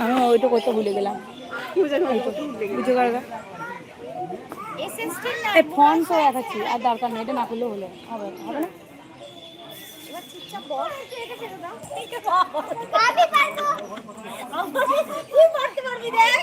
আমি ওইটা করতে ভুলে গেলাম। কি বুঝতে পারবে এই ফোন তো দেখাচ্ছি আর দরকার নেই এটা না করলেও হলো হবে হবে না? আমি পারব। তুই পারতে পারবি দেখ?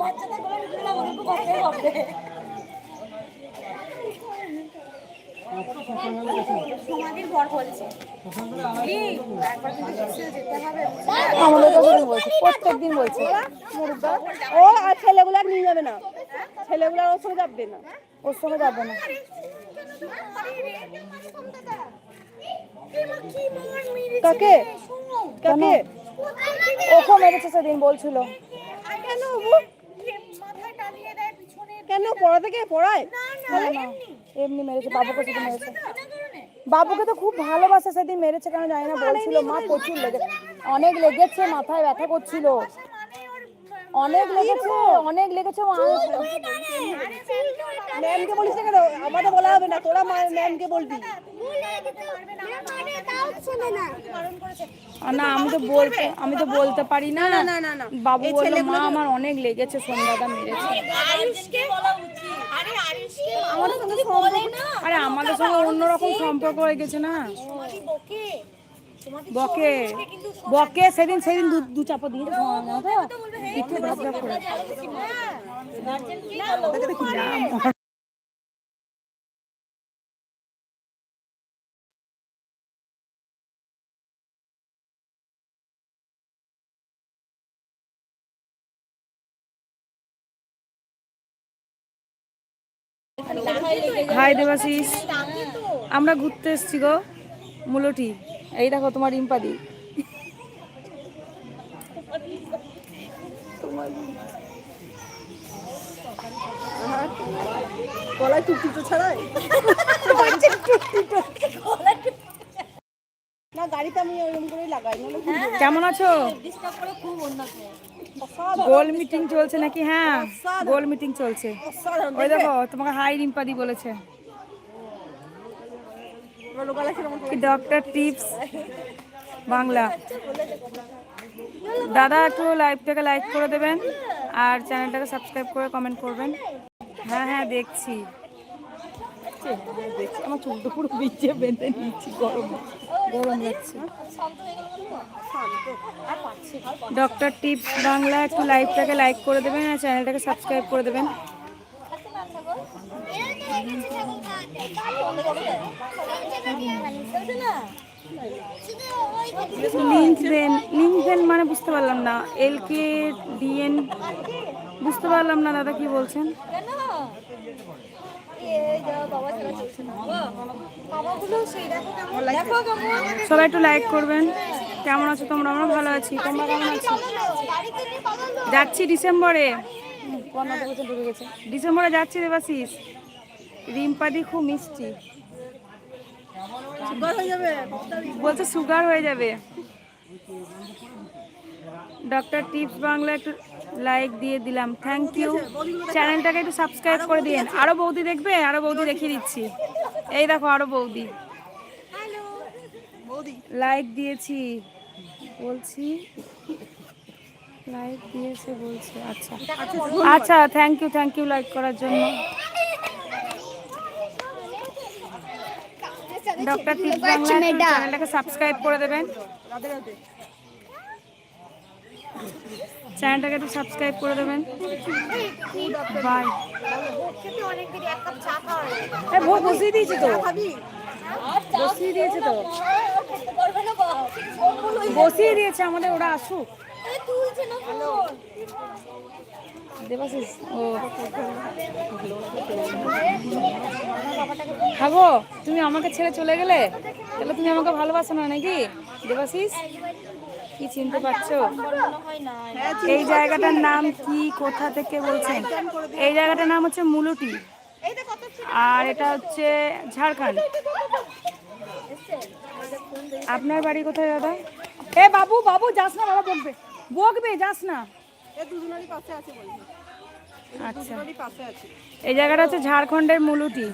বাচ্চাদের হবে সমাধির ঘর বলছে আমাদের প্রত্যেক দিন বলছে। ও আর ছেলেগুলো নিয়ে যাবে না। ছেলেগুলো ওর সঙ্গে যাবে না। ওর সঙ্গে যাবে না। কাকে? কাকে? ওকে মেরেছে সেদিন বলছিল। কেন কেন? পড়া থেকে পড়ায়? এমনি। মেরেছে বাবুকে শুধু মেরেছে। বাবুকে তো খুব ভালোবাসে সেদিন মেরেছে কেন জানি না বলছিল মা প্রচুর লেগে অনেক লেগেছে মাথায় ব্যথা করছিল। অনেক লেগেছে অনেক লেগেছে ম্যামকে বলিস না কেন? আমাদের বলা হবে না তোরা ম্যামকে বলবি। না। আমি তো বলতে আমি তো বলতে পারি না। বাবু বলল মা আমার অনেক লেগেছে সন্ধ্যাটা মেরেছে। আরে আমাদের সঙ্গে অন্যরকম সম্পর্ক হয়ে গেছে না? বকে বকে সেদিন সেদিন দু চাপা দিয়ে ধাপ করে। হাই দেবাশিস আমরা ঘুরতে এসেছি গো মুলটি। এই দেখো তোমার ইম্পাদি। গলায় টুকটি তো ছাড়াই? না গাড়িতে আমি এরকম করেই লাগাই কেমন আছো? গোল মিটিং চলছে নাকি? হ্যাঁ গোল মিটিং চলছে। ওই দেখো তোমাকে হাই রিম্পাদি বলেছে আমার গলা সেরকম কি ডক্টর টিপস বাংলা। দাদা একটু লাইভটাকে লাইক করে দেবেন আর চ্যানেলটাকে সাবস্ক্রাইব করে কমেন্ট করবেন। হ্যাঁ হ্যাঁ দেখছি। দেখছি আমার চুলটা পুরো বিছিয়ে বেঁধে নিচ্ছি গরম গরম লাগছে ডক্টর টিপস বাংলা একটু লাইভটাকে লাইক করে দেবেন আর চ্যানেলটাকে সাবস্ক্রাইব করে দেবেন। লিঙ্ক লিঙ্ক দেন মানে বুঝতে পারলাম না। এল কে ডিএন বুঝতে পারলাম না দাদা কি বলছেন। সবাই একটু লাইক করবেন। কেমন আছো তোমরা? আমরা ভালো আছি। তোমরা কেমন আছো? যাচ্ছি ডিসেম্বরে। ডিসেম্বরে যাচ্ছি দেবাশিস রিম্পাদি খুব মিষ্টি। বলছে সুগার হয়ে যাবে। ডক্টর টিপস বাংলা একটু লাইক দিয়ে দিলাম। থ্যাংক ইউ চ্যানেলটাকে একটু সাবস্ক্রাইব করে দিন আরও বৌদি দেখবে? আরও বৌদি দেখিয়ে দিচ্ছি। এই দেখো আরও বৌদি। বৌদি। লাইক দিয়েছি। বলছি। লাইক দিয়েছে বলছে। আচ্ছা। আচ্ছা thank you thank you like করার জন্য। ডক্টর টিপস বাংলা চ্যানেলটাকে সাবস্ক্রাইব করে দেবেন। চ্যানেলটাকে একটু সাবস্ক্রাইব করে দেবেন। বাই। হয়ে ভোগ বসিয়ে দিয়েছি তো। বসিয়ে দিয়েছে তো। বসিয়ে দিয়েছে আমাদের ওরা আসুক। দেবাশিস, ও। তুমি আমাকে ছেড়ে চলে গেলে? তাহলে তুমি আমাকে ভালোবাসো না নাকি? দেবাশিস, কি চিনতে পারছ? এই জায়গাটার নাম কি, কোথা থেকে বলছেন? এই জায়গাটার নাম হচ্ছে মুলুটি। আর এটা হচ্ছে ঝাড়খণ্ড। আপনার বাড়ি কোথায়, দাদা? এ বাবু বাবু, যাস না, বাবা বকবে। বকবে, যাস না। দুজনেরই পাশে আছে বলছি। আচ্ছা। পাশে আছে। এই জায়গাটা হচ্ছে ঝাড়খণ্ডের মুলুটি।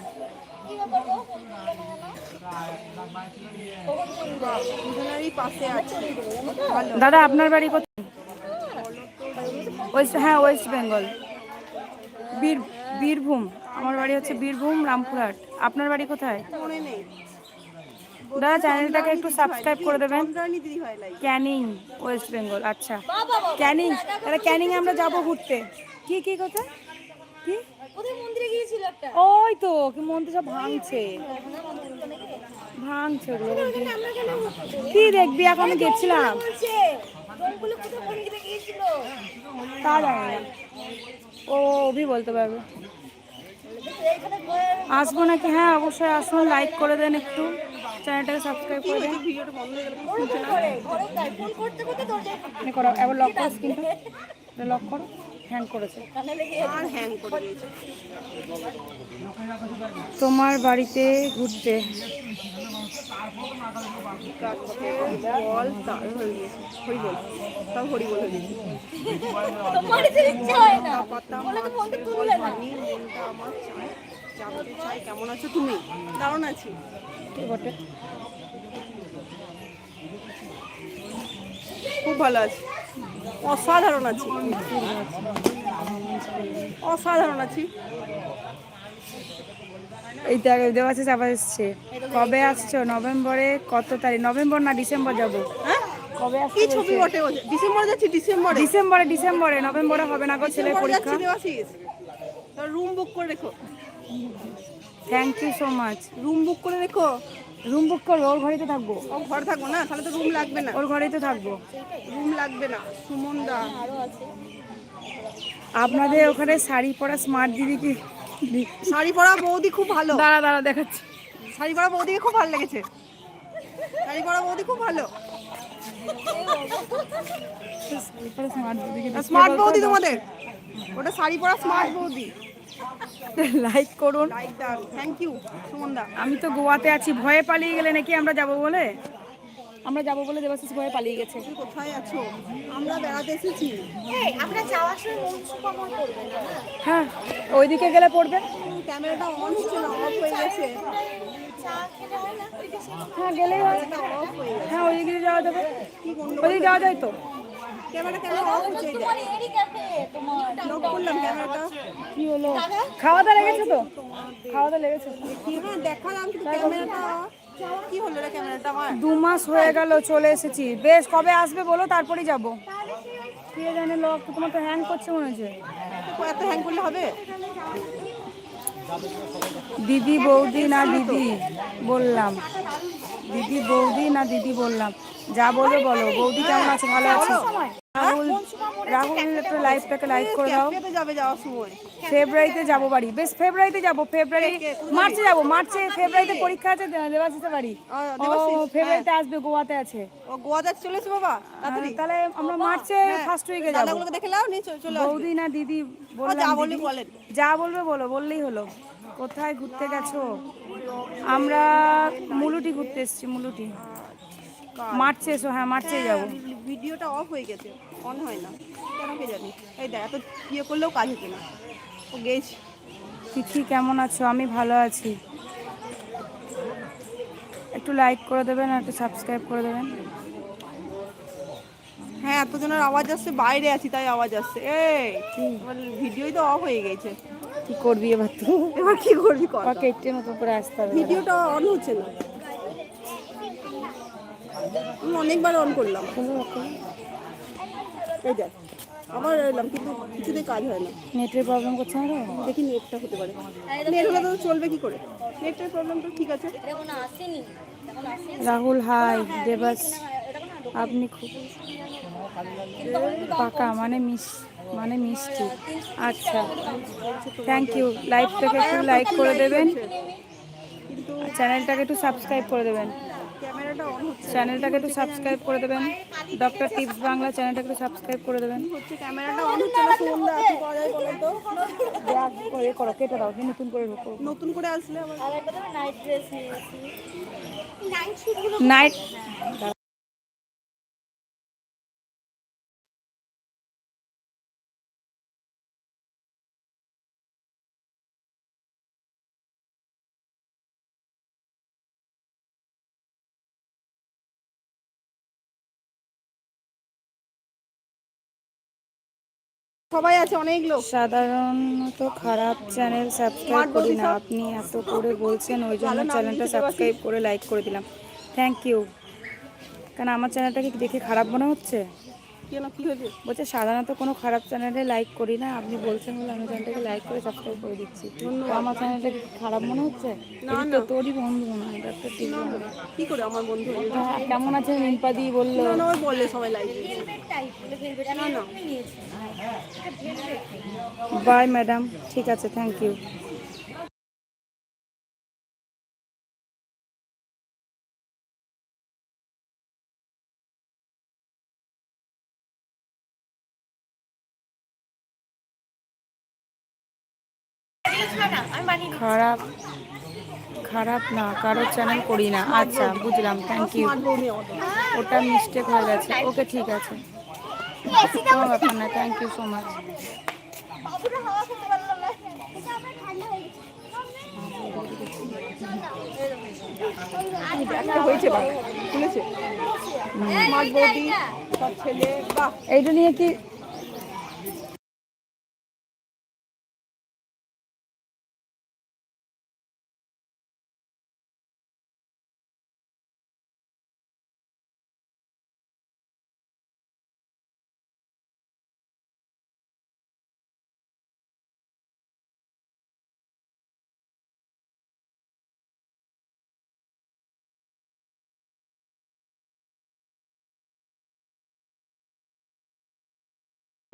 দাদা আপনার বাড়ি কোথায়? ওয়েস্ট হ্যাঁ ওয়েস্ট বেঙ্গল। বীর বীরভূম। আমার বাড়ি হচ্ছে বীরভূম রামপুরহাট। আপনার বাড়ি কোথায়? দাদা চ্যানেলটাকে একটু সাবস্ক্রাইব করে দেবেন। ক্যানিং ওয়েস্ট বেঙ্গল আচ্ছা। ক্যানিং তাহলে ক্যানিং আমরা যাব ঘুরতে। কি কি কোথায়? কি? কোথায় মন্দিরে গিয়েছিল একটা? ওই তো কি মন্দির সব ভাঙছে। ভাঙছে ওগুলো কি দেখবি? এখন গেছিলাম। তা জানি ও অভি বলতে পারবে। আসব নাকি? হ্যাঁ অবশ্যই আসুন লাইক করে দেন একটু। চ্যানেলটাকে সাবস্ক্রাইব করে দেন ভিডিওটা বন্ধ হয়ে গেল ফোন করতে করতে দরজায় করো এবার লক করো স্ক্রিনটা লক করো হ্যাং করেছে আর হ্যাং করে তোমার বাড়িতে ঘুরতে হয়ে হয়ে হয় কেমন আছো তুমি দারুণ আছি বটে? খুব ভালো আছি। অসাধারণ আছি। অসাধারণ আছি। এই দেখ দেওয়াছে চাপা এসছে কবে আসছো? নভেম্বরে কত তারিখ? নভেম্বর না ডিসেম্বর যাব। হ্যাঁ? কবে আসছো কি ছবি বটে ডিসেম্বরে যাচ্ছি ডিসেম্বরে। ডিসেম্বরে ডিসেম্বরে। নভেম্বরে হবে না গো ছেলের পরীক্ষা। রুম বুক করে রেখো। Thank you so much room book করে রেখো। রুম বুক করব ওর ঘরেই তো থাকব। ও ঘরে থাকব না? তাহলে তো রুম লাগবে না। ওর ঘরেই তো থাকব। রুম লাগবে না। সুমন দা। আপনাদের ওখানে শাড়ি পরা স্মার্ট দিদি কি? শাড়ি পরা বৌদি খুব ভালো। দাঁড়া দাঁড়া দেখাচ্ছি। শাড়ি পরা বৌদিকে খুব ভালো লেগেছে। শাড়ি পরা বৌদি খুব ভালো। স্মার্ট বৌদি তোমাদের? ওটা শাড়ি পরা স্মার্ট বৌদি। লাইক করুন। থ্যাংক ইউ সুমন দা আমি তো গোয়াতে আছি। ভয়ে পালিয়ে গেলে নাকি আমরা যাব বলে? আমরা যাব বলে দেবাশিস ভয়ে পালিয়ে গেছে। তুমি কোথায় আছো? আমরা বেড়াতে এসেছি। এই আমরা যাওয়ার সময় মন সুপামন করবেন না? হ্যাঁ ওইদিকে গেলে পড়বে। ক্যামেরাটা অন না অফ হয়ে গেছে। হয় না? হ্যাঁ গেলেই হয়। হয়ে হ্যাঁ ওইদিকে যাওয়া যাবে। ওইদিকে যাওয়া যায় তো। ক্যামেরা ক্যামেরা অফ হচ্ছে এই তোমার এরই ক্যাফে তোমার লক করলাম ক্যামেরাটা। কি হলো? খাওয়া দাওয়া লেগেছে তো? খাওয়া দাওয়া লেগেছে কি হ্যাঁ দেখালাম কিন্তু ক্যামেরাটা। কি হলো রে ক্যামেরাটা? আমার দু মাস হয়ে গেল চলে এসেছি। বেশ কবে আসবে বলো? তারপরেই যাব। কে জানে লোক তোমার তো হ্যাং করছে মনে হচ্ছে। এত হ্যাং করলে হবে? দিদি বৌদি না দিদি বললাম। দিদি বৌদি না দিদি বললাম। যা বলো বলো। বৌদি কেমন আছে? ভালো আছে? রাহুল রাহুল একটু লাইভটাকে লাইভ করে দাও। যাবে যাওয়া সময়। ফেব্রুয়ারিতে যাব বাড়ি। বেশ ফেব্রুয়ারিতে যাব ফেব্রুয়ারি মার্চে যাব মার্চে ফেব্রুয়ারিতে পরীক্ষা আছে দেবাশিসের বাড়ি। ও ফেব্রুয়ারিতে আসবে গোয়াতে আছে। ও গোয়া যাচ্ছে চলে এসো বাবা তাড়াতাড়ি। তাহলে আমরা মার্চে ফার্স্ট উইকে যাব। দাদাগুলোকে দেখে নাও নিয়ে চলে বৌদি না দিদি যা বলি দিদি। বলেন। যা বলবে বলো বললেই হলো। কোথায় ঘুরতে গেছো? আমরা মুলুটি ঘুরতে এসেছি মুলুটি। মার্চে এসো হ্যাঁ মার্চে যাব। ভিডিওটা অফ হয়ে গেছে অন হয় না। কেন কে জানি? এই দেখ এত ইয়ে করলেও কাজ হতো না। তিথি কেমন আছো? আমি ভালো আছি। একটু লাইক করে দেবেন আর একটু সাবস্ক্রাইব করে দেবেন। হ্যাঁ এতজনের আওয়াজ আসছে বাইরে আছি তাই আওয়াজ আসছে। এই ভিডিওই তো অফ হয়ে গেছে। কি করবি এবার তো এবার কি করবি কর। আমাকে একটু মতো করে আসতে হবে। ভিডিওটা অন হচ্ছে না। আমি অনেকবার অন করলাম। এই দেখ। আবার এলাম কিন্তু কিছুতেই কাজ হয় না। নেটের প্রবলেম করছে না দেখি নেটটা হতে পারে। নেট হলে তো চলবে কি করে? নেটের প্রবলেম তো ঠিক আছে। রাহুল হাই দেবাস আপনি খুব পাকা মানে মিস মানে মিষ্টি। আচ্ছা থ্যাংক ইউ লাইভটাকে একটু লাইক করে দেবেন। চ্যানেলটাকে একটু সাবস্ক্রাইব করে দেবেন। চ্যানেলটাকে একটু সাবস্ক্রাইব করে দেবেন। ডক্টর টিপস বাংলা চ্যানেলটাকে একটু সাবস্ক্রাইব করে দেবেন। করা কেটে দাও নতুন করে নতুন করে আসলে নাইট সবাই আছে অনেক লোক। সাধারণত খারাপ চ্যানেল সাবস্ক্রাইব করি না। আপনি এত করে বলছেন ওই জন্য চ্যানেলটা সাবস্ক্রাইব করে লাইক করে দিলাম। থ্যাংক ইউ কেন আমার চ্যানেলটাকে দেখে খারাপ মনে হচ্ছে? কেন কি হয়েছে? বলছে সাধারণত কোনো খারাপ চ্যানেলে লাইক করি না। আপনি বলছেন বলে আমি চ্যানেলটাকে লাইক করে সাবস্ক্রাইব করে দিচ্ছি। আমার চ্যানেলটা কি খারাপ মনে হচ্ছে? তোরই বন্ধু মনে হয় ডক্টর টিপস বাংলা কি করে আমার বন্ধু? কেমন আছে রিম্পা দি বলল? না না বললে সবাই লাইক বাই ম্যাডাম ঠিক আছে থ্যাংক ইউ খারাপ খারাপ না কারোর চ্যানেল করি না। আচ্ছা বুঝলাম থ্যাংক ইউ ওটা মিস্টেক হয়ে গেছে। ওকে ঠিক আছে। কোনো ব্যাপার না থ্যাংক ইউ সো মাচ এইটা নিয়ে খেতে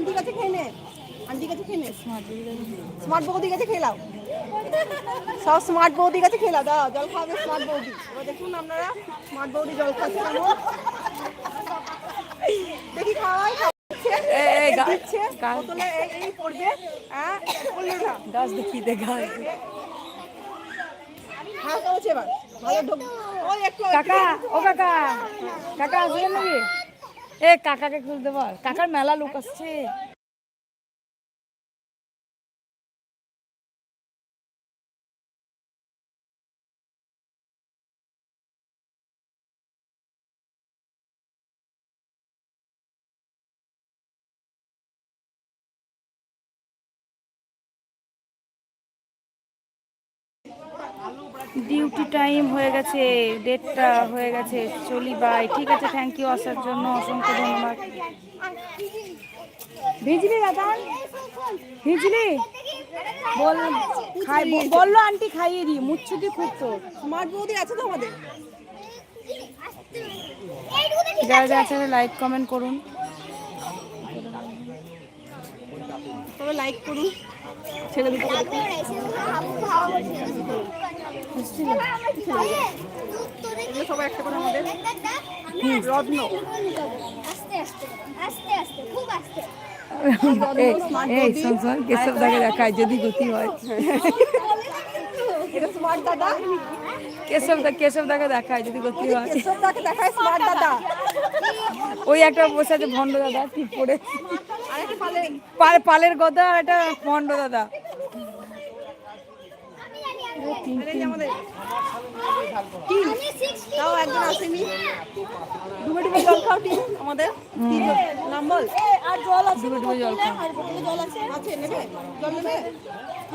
আন্টি কাছে খেয়ে নে। আন্টি কাছে খেয়ে নে। স্মার্ট বৌদি কাছে খেলাও সব স্মার্ট বৌদি কাছে খেলা দাও জল খাবে স্মার্ট বৌদি। দেখুন আপনারা স্মার্ট বৌদি জল খাচ্ছে দেখি খাওয়াই দিচ্ছে। বোতলে এই- এই পড়বে। হ্যাঁ পড়ল না। গাছ দেখিয়ে দে গাছ। হ্যাঁ কেমন এবার। ভালো ঢোক ওই একটু কাকা ও কাকা। কাকা আসবেন নাকি? এ কাকাকে খুলতে পার কাকার মেলা লোক আসছে। ডিউটি টাইম হয়ে গেছে ডেটটা হয়ে গেছে চলি বাই। ঠিক আছে থ্যাংক ইউ আসার জন্য অসংখ্য ধন্যবাদ। ভিজলি দাদান ভিজলি? বল খাই বলল আন্টি খাইয়ে দি মুচ্ছুটি খুব তোর। স্মার্ট বৌদি আছে তো আমাদের? যারা যারা চ্যানেলে লাইক কমেন্ট করুন। তবে লাইক করুন। ছেলে দুটো সবাই একটা করে আমাদের। রত্ন? আস্তে আস্তে আস্তে আস্তে খুব আস্তে এই এই শোন শোন কেসব দাকে দেখায় যদি গতি হয়। এটা স্মার্ট দাদা। কেসব দা কেসব দাকে দেখায় যদি গতি হয়। কেশব দাকে দেখায় স্মার্ট দাদা। ওই একটা বসে আছে ভণ্ড দাদা ঠিক পড়ে আর একটা পালে পাল- পালের গদা আর একটা ভণ্ড দাদা। তাও একজন আসেনি। ডুবে ডুবে জল খাও টিম আমাদের আর জল আছে ডুবে ডুবে জল খাও। আর বোতলে জল আছে। আছে নেবে? জল নেবে?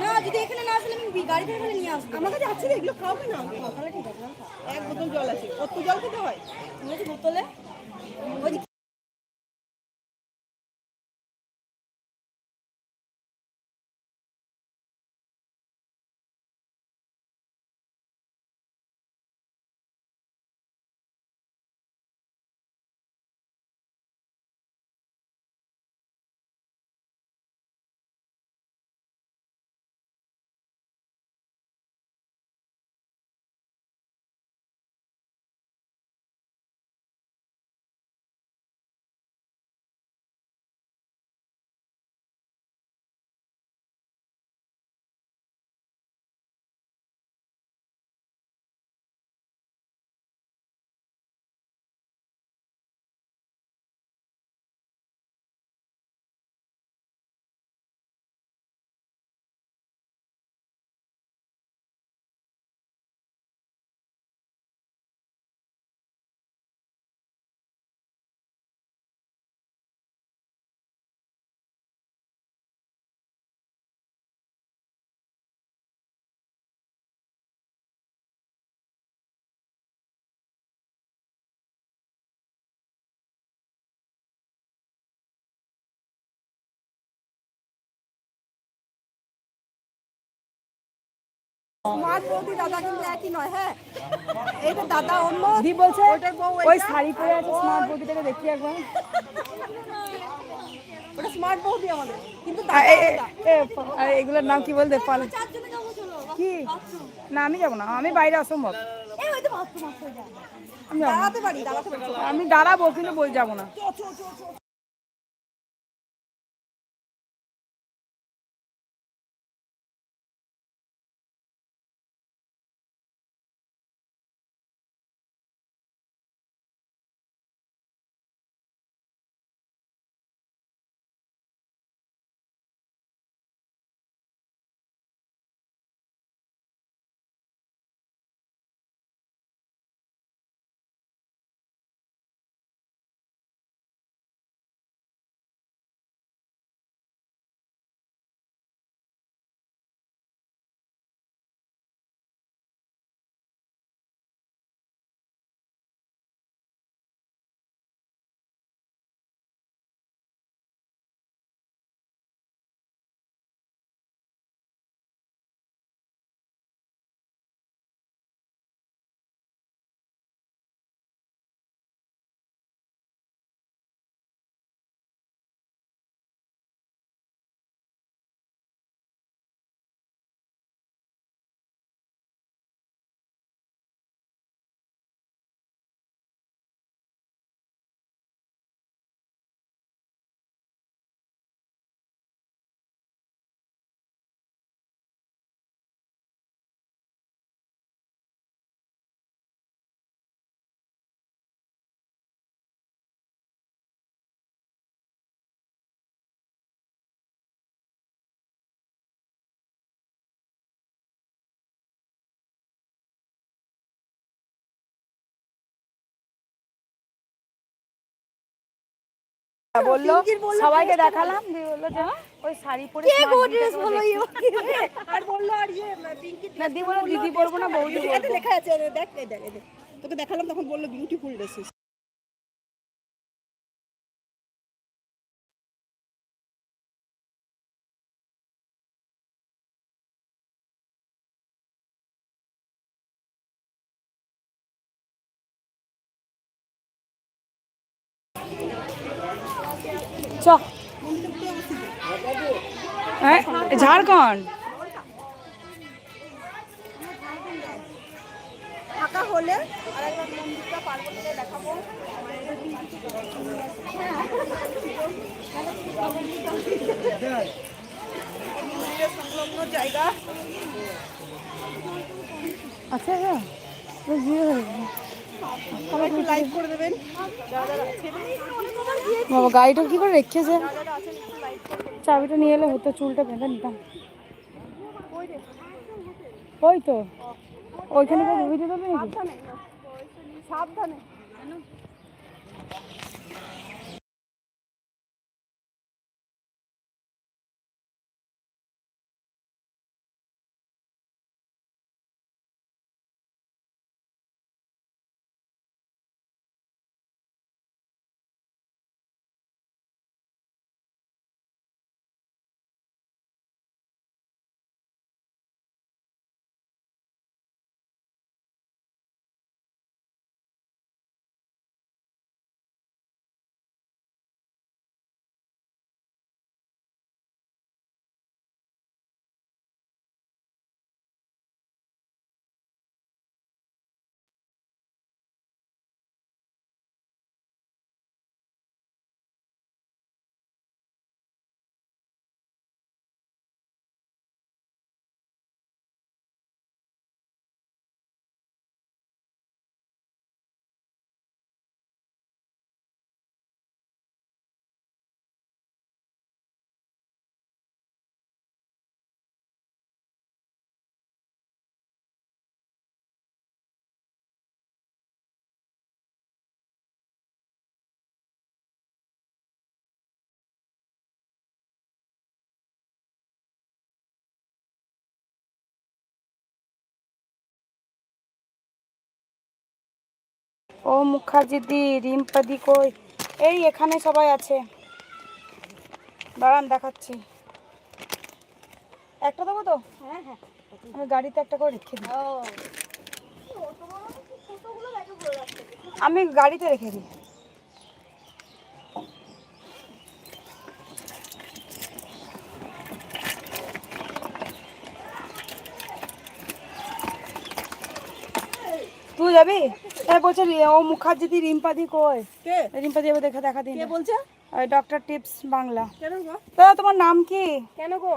না যদি এখানে না আসলে আমি গাড়ি থেকে নিয়ে আসব। আমার কাছে আছে এগুলো খাও কি না? এক বোতল জল আছে। কত জল খেতে হয়? বোতলে। ওই বৌদি দাদা কিন্তু একই নয় হ্যাঁ? এইটা দাদা অন্য। দি বলছে ওই শাড়ি পরে আছে স্মার্ট বৌদিটাকে দেখি একবার। ওটা স্মার্ট বৌদি আমাদের কিন্তু আ, দাদা এ- এ- আলাদা। এ, ফ- আরে এগুলোর নাম কি বলতে? চলো কি? না আমি যাব না আমি বাইরে অসম্ভব। আমি দাঁড়াবো কিন্তু বল যাব না। বলল সবাইকে দেখালাম দিয়ে বলল যে ওই শাড়ি পরে। আর বলল আর ইয়ে না দি বলল দিদি বলব না বৌদি লেখা আছে দেখ। তোকে দেখালাম তখন বলল বিউটিফুল ড্রেসেস চ। হ্যাঁ? ঝাড়খণ্ড। ফাঁকা হলে আর মন্দিরটা পার করতে দেখাবো। সংলগ্ন জায়গা আচ্ছা হ্যাঁ। সবাই একটু লাইক করে দেবেন। যারা যারা আছেন বাবা গাড়িটা কি করে রেখেছে? চাবিটা নিয়ে এলে হতো চুলটা বেঁধে নিতাম ওই তো। ওইখানে তো ভিডিও দেবে নাকি? সাবধানে। ও মুখার্জিদি রিম্পাদি কই? এই এখানে সবাই আছে। দাঁড়ান দেখাচ্ছি। একটা দেবো তো? হ্যাঁ হ্যাঁ। আমি গাড়িতে একটা করে রেখে দিই। আমি গাড়িতে রেখে দিই। তুই যাবি? হ্যাঁ বলছে ও মুখার্জি রিম্পাদি কই? কে? রিম্পাদি এবার দেখা দেখা দিন। কে বলছে? Doctor tips Bangla. কেন গো? দাদা তোমার নাম কি? কেন গো?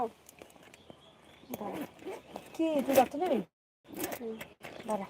কি? তুই ডাক্তার দেবি? দাঁড়া।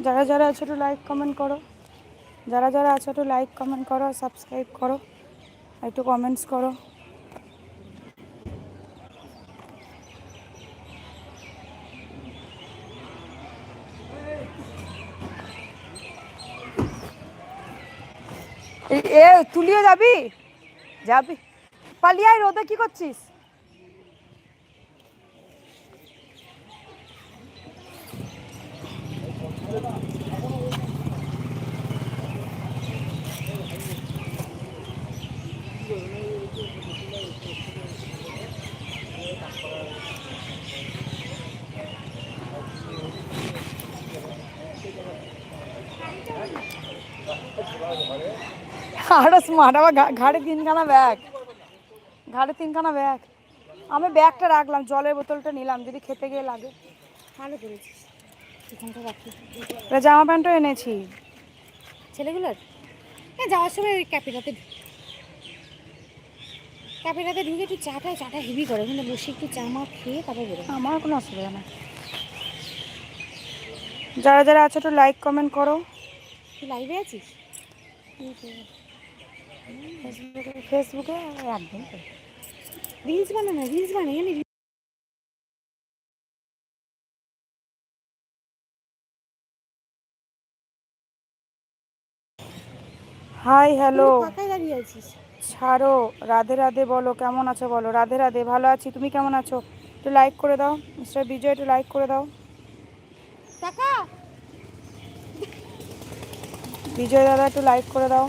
যারা যারা আছো একটু লাইক কমেন্ট করো। যারা যারা আছো একটু লাইক কমেন্ট করো সাবস্ক্রাইব করো, একটু কমেন্টস করো। এ- তুলিও যাবি? যাবি। পালিয়ে আয় রোদে, কি করছিস? আরও স্মার্ট আমার ঘাড়ে তিনখানা ব্যাগ ঘাড়ে তিনখানা ব্যাগ আমি ব্যাগটা রাখলাম জলের বোতলটা নিলাম যদি খেতে গিয়ে লাগে। ভালো করেছিস। জামা প্যান্টও এনেছি। ছেলেগুলোর? হ্যাঁ যাওয়ার সময় ওই ক্যাফেটাতে ক্যাফেটাতে ঢুকে একটু চাটা চাটা হেভি করে। ওখানে বসে একটু চা মা খেয়ে তারপর বেরো আমার কোনো অসুবিধা নেই। যারা যারা আছো একটু লাইক কমেন্ট করো। তুই লাইভে আছিস? ফেসবুকে ফেসবুকে একদিন রিলস বানা না রিলস বানা জানি হাই হ্যালো ছাড়ো রাধে রাধে বলো কেমন আছো বলো? রাধে রাধে ভালো আছি তুমি কেমন আছো? একটু লাইক করে দাও মিস্টার বিজয় একটু লাইক করে দাও। টাকা বিজয় দাদা একটু লাইক করে দাও।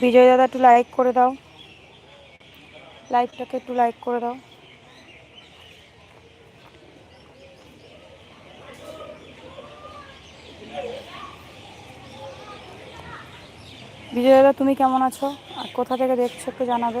বিজয় দাদা একটু লাইক করে দাও। লাইকটাকে একটু লাইক করে দাও। বিজয় দাদা, তুমি কেমন আছো? আর কোথা থেকে দেখছ একটু জানাবে।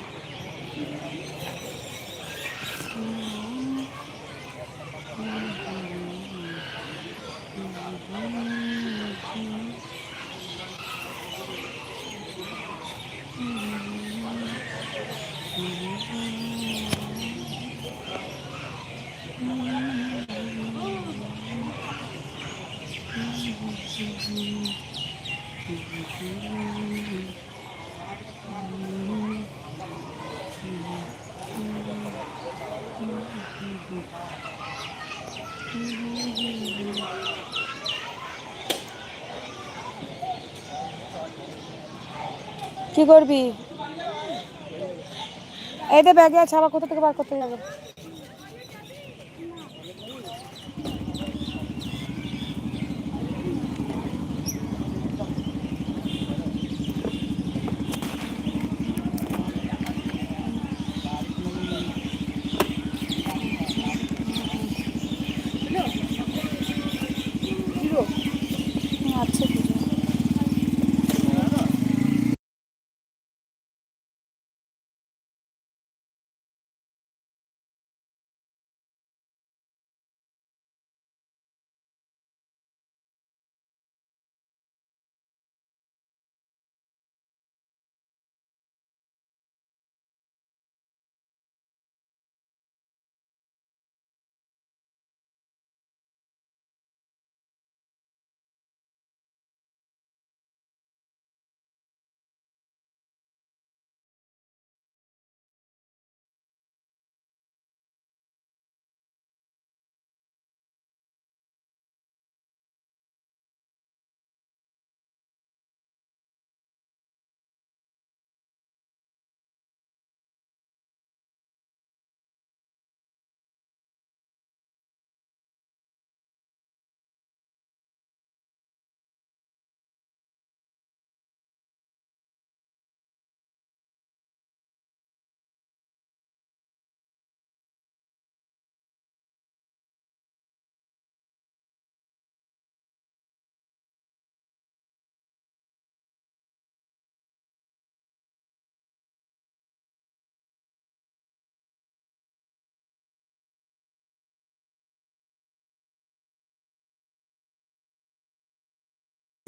কি করবি? এই দে ব্যাগে আছে আবার কোথা থেকে বার করতে যাবে?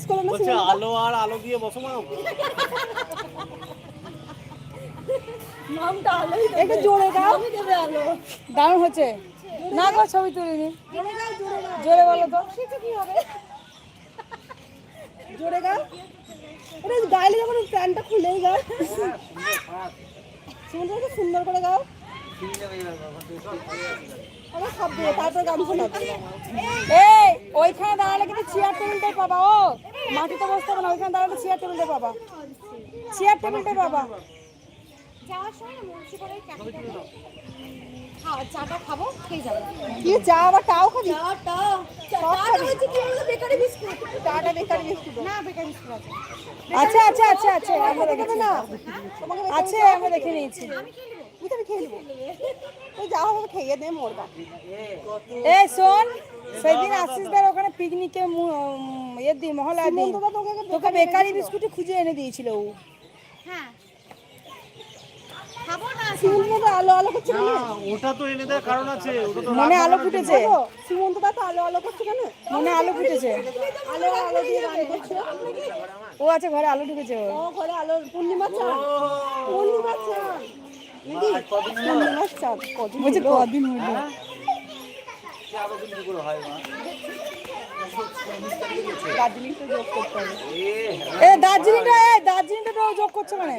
বলছে আলো আর আলো দিয়ে বসো মা। নামটা একটু জোরে গাও নামই দারুণ হচ্ছে। না গো ছবি তুলিনি। জোরে বলো তো। কি হবে? জোরে গাও ওটা গাইলে যখন প্যান্টটা খুলেই গাও সুন্দর সুন্দর করে গাও সব দিয়ে তারপরে গান শোনাবে এই ওইখানে দাঁড়ালে কিন্তু চেয়ার টেবিলটাই পাবা ও। মাটিতে বসতে হবে না ওইখানে দাঁড়ালে চেয়ার টেবিলটাই পাবা। চেয়ার টেবিলটাই পাবা। চাটা খাব খেয়ে যাব। কি চা আবার টাও খাবি? চাটা চাটা হচ্ছে কি বলতো বেকারি বিস্কুট। চাটা বেকারি বিস্কুট। না বেকারি বিস্কুট আছে। আচ্ছা আচ্ছা আচ্ছা আচ্ছা আমরা না আছে। আমরা দেখে নিয়েছি। আমি খেয়ে নেব। যা হবে খেয়ে দে মরবা এই শোন সেদিন আশিসদের ওখানে পিকনিকে ইয়ে দি মহলা দি। তোকে বেকারি বিস্কুটই খুঁজে এনে দিয়েছিল ও। হ্যাঁ। খাব না সিমন্ত আলো আলো করছে কেন? না, ওটা তো এনে দেওয়ার কারণ আছে মনে আলো ফুটেছে। সিমন্ত দা তো আলো আলো করছে কেন? মনে আলো ফুটেছে। আলো আলো দিয়ে করছে। ও আছে ঘরে আলো ঢুকেছে ও ঘরে আলো পূর্ণিমা চাঁদ পূর্ণিমা চাঁদ কদিন বলছে? কদিন হলো? দার্জিলিং তো যোগ করতে হবে। এ দার্জিলিংটা দার্জিলিংটা যোগ করছে মানে।